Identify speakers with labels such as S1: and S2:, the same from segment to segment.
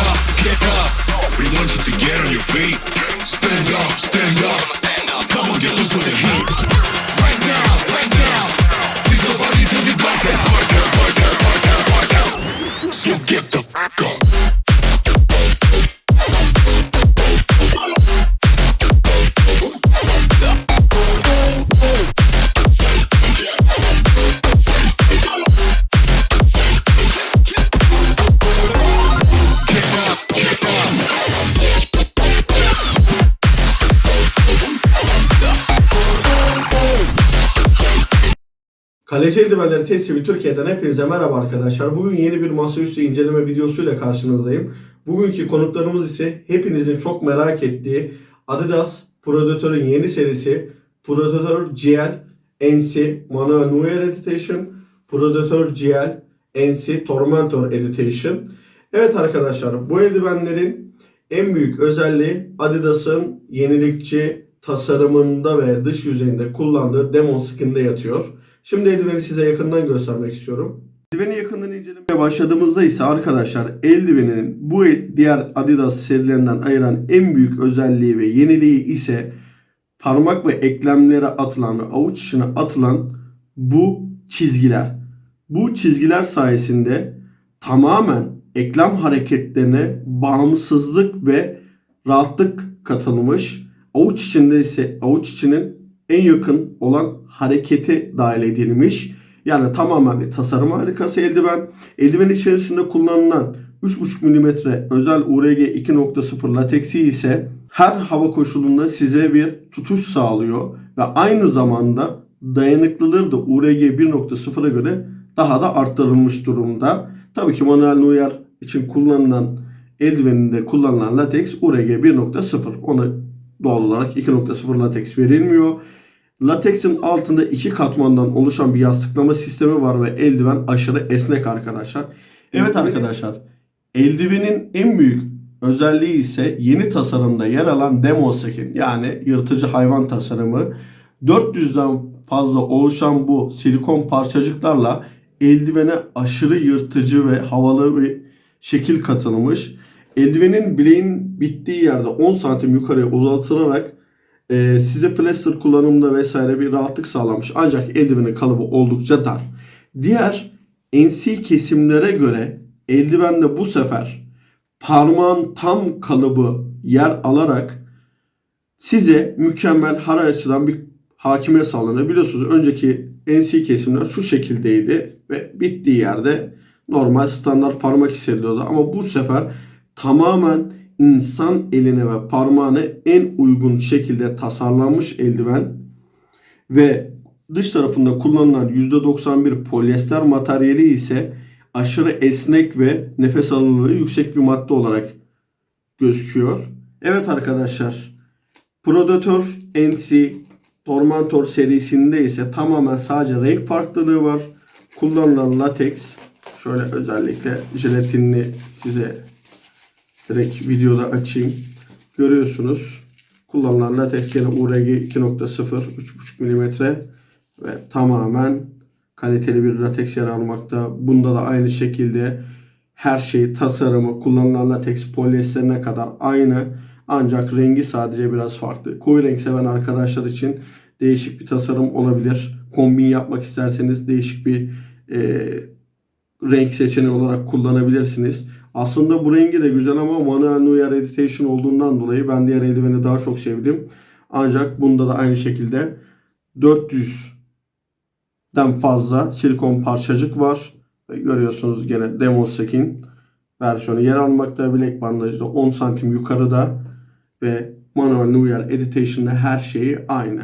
S1: up, get up. We want you to get on your feet. Stand up, stand up. Come on, get loose with the heat. Right now, right now. So get the fuck up.
S2: Kaleci eldivenleri test TV Türkiye'den hepinize merhaba arkadaşlar. Bugün yeni bir masaüstü inceleme videosuyla karşınızdayım. Bugünkü konuklarımız ise hepinizin çok merak ettiği Adidas Predator'ın yeni serisi Predator GL NC Manuel Neuer Edition, Predator GL NC Tormentor Edition. Evet arkadaşlar bu eldivenlerin en büyük özelliği Adidas'ın yenilikçi tasarımında ve dış yüzeyinde kullandığı Demon Skin'de yatıyor. Şimdi eldiveni size yakından göstermek istiyorum. Eldiveni yakından incelemeye başladığımızda ise arkadaşlar eldivenin bu diğer Adidas serilerinden ayıran en büyük özelliği ve yeniliği ise parmak ve eklemlere atılan ve avuç içine atılan bu çizgiler. Bu çizgiler sayesinde tamamen eklem hareketlerine bağımsızlık ve rahatlık katılmış. Avuç içinde ise avuç içinin en yakın olan hareketi dahil edilmiş. Yani tamamen bir tasarım harikası eldiven. Eldiven içerisinde kullanılan 3,5 mm özel URG 2.0 lateksi ise her hava koşulunda size bir tutuş sağlıyor ve aynı zamanda dayanıklılığı da URG 1.0'a göre daha da arttırılmış durumda. Tabii ki manuel Neuer için kullanılan eldiveninde kullanılan lateks URG 1.0. Ona doğal olarak 2.0 lateks verilmiyor. Lateksin altında iki katmandan oluşan bir yastıklama sistemi var ve eldiven aşırı esnek arkadaşlar. Evet arkadaşlar, eldivenin en büyük özelliği ise yeni tasarımda yer alan demo skin yani yırtıcı hayvan tasarımı. 400'den fazla oluşan bu silikon parçacıklarla eldivene aşırı yırtıcı ve havalı bir şekil katılmış. Eldivenin bileğin bittiği yerde 10 santim yukarıya uzatılarak e, size plaster kullanımında vesaire bir rahatlık sağlamış. Ancak eldivenin kalıbı oldukça dar. Diğer NC kesimlere göre eldivende bu sefer parmağın tam kalıbı yer alarak size mükemmel her açıdan bir hakimiyet sağlanıyor. Biliyorsunuz önceki NC kesimler şu şekildeydi ve bittiği yerde normal standart parmak hissediliyordu. Ama bu sefer tamamen insan eline ve parmağına en uygun şekilde tasarlanmış eldiven ve dış tarafında kullanılan %91 polyester materyali ise aşırı esnek ve nefes alınırlığı yüksek bir madde olarak gözüküyor. Evet arkadaşlar Predator NC Tormentor serisinde ise tamamen sadece renk farklılığı var. Kullanılan lateks şöyle özellikle jelatinli size direkt videoda açayım. Görüyorsunuz. Kullanılan lateks gene URG 2.0 3.5 mm ve tamamen kaliteli bir lateks yer almakta. Bunda da aynı şekilde her şey tasarımı kullanılan lateks polyesterine kadar aynı. Ancak rengi sadece biraz farklı. Koyu renk seven arkadaşlar için değişik bir tasarım olabilir. Kombin yapmak isterseniz değişik bir e, renk seçeneği olarak kullanabilirsiniz. Aslında bu rengi de güzel ama Manuel Neuer Edition olduğundan dolayı ben diğer eldiveni daha çok sevdim. Ancak bunda da aynı şekilde 400'den fazla silikon parçacık var. Ve görüyorsunuz gene Demo Skin versiyonu yer almakta. Bilek bandajda 10 santim yukarıda ve Manuel Neuer Editation'da her şeyi aynı.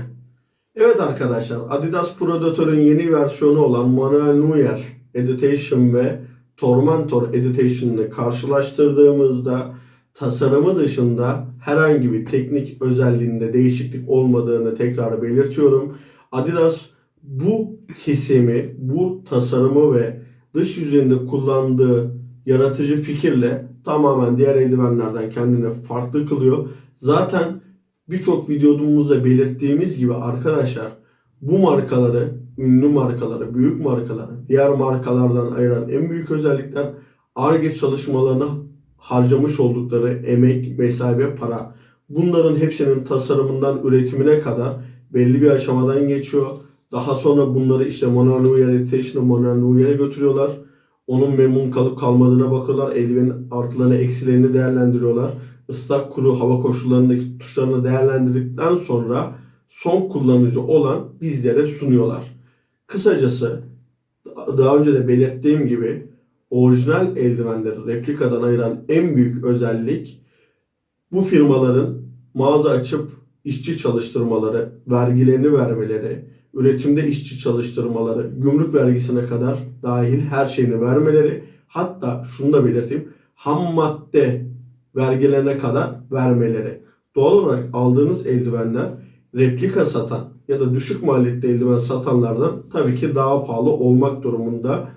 S2: Evet arkadaşlar Adidas Predator'ın yeni versiyonu olan Manuel Neuer Editation ve Tormentor Editation'ı karşılaştırdığımızda tasarımı dışında herhangi bir teknik özelliğinde değişiklik olmadığını tekrar belirtiyorum. Adidas bu kesimi, bu tasarımı ve dış yüzeyinde kullandığı yaratıcı fikirle tamamen diğer eldivenlerden kendini farklı kılıyor. Zaten birçok videomuzda belirttiğimiz gibi arkadaşlar bu markaları, ünlü markaları, büyük markaları diğer markalardan ayıran en büyük özellikler ARGE çalışmalarına harcamış oldukları emek, mesai para. Bunların hepsinin tasarımından üretimine kadar belli bir aşamadan geçiyor. Daha sonra bunları işte teşhine manuel uyarı götürüyorlar. Onun memnun kalıp kalmadığına bakıyorlar. Eldivenin artılarını eksilerini değerlendiriyorlar. Islak kuru hava koşullarındaki tuşlarını değerlendirdikten sonra son kullanıcı olan bizlere sunuyorlar. Kısacası daha önce de belirttiğim gibi orijinal eldivenleri replikadan ayıran en büyük özellik bu firmaların mağaza açıp işçi çalıştırmaları, vergilerini vermeleri, üretimde işçi çalıştırmaları, gümrük vergisine kadar dahil her şeyini vermeleri, hatta şunu da belirteyim, ham madde vergilerine kadar vermeleri. Doğal olarak aldığınız eldivenler replika satan ya da düşük maliyetli eldiven satanlardan tabii ki daha pahalı olmak durumunda.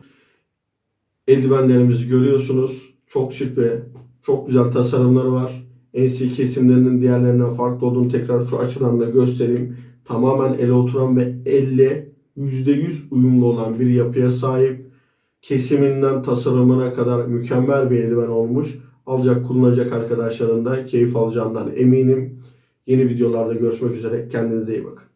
S2: Eldivenlerimizi görüyorsunuz. Çok şık ve çok güzel tasarımları var. NC kesimlerinin diğerlerinden farklı olduğunu tekrar şu açıdan da göstereyim. Tamamen ele oturan ve elle %100 uyumlu olan bir yapıya sahip. Kesiminden tasarımına kadar mükemmel bir eldiven olmuş. Alacak kullanacak arkadaşların da keyif alacağından eminim. Yeni videolarda görüşmek üzere. Kendinize iyi bakın.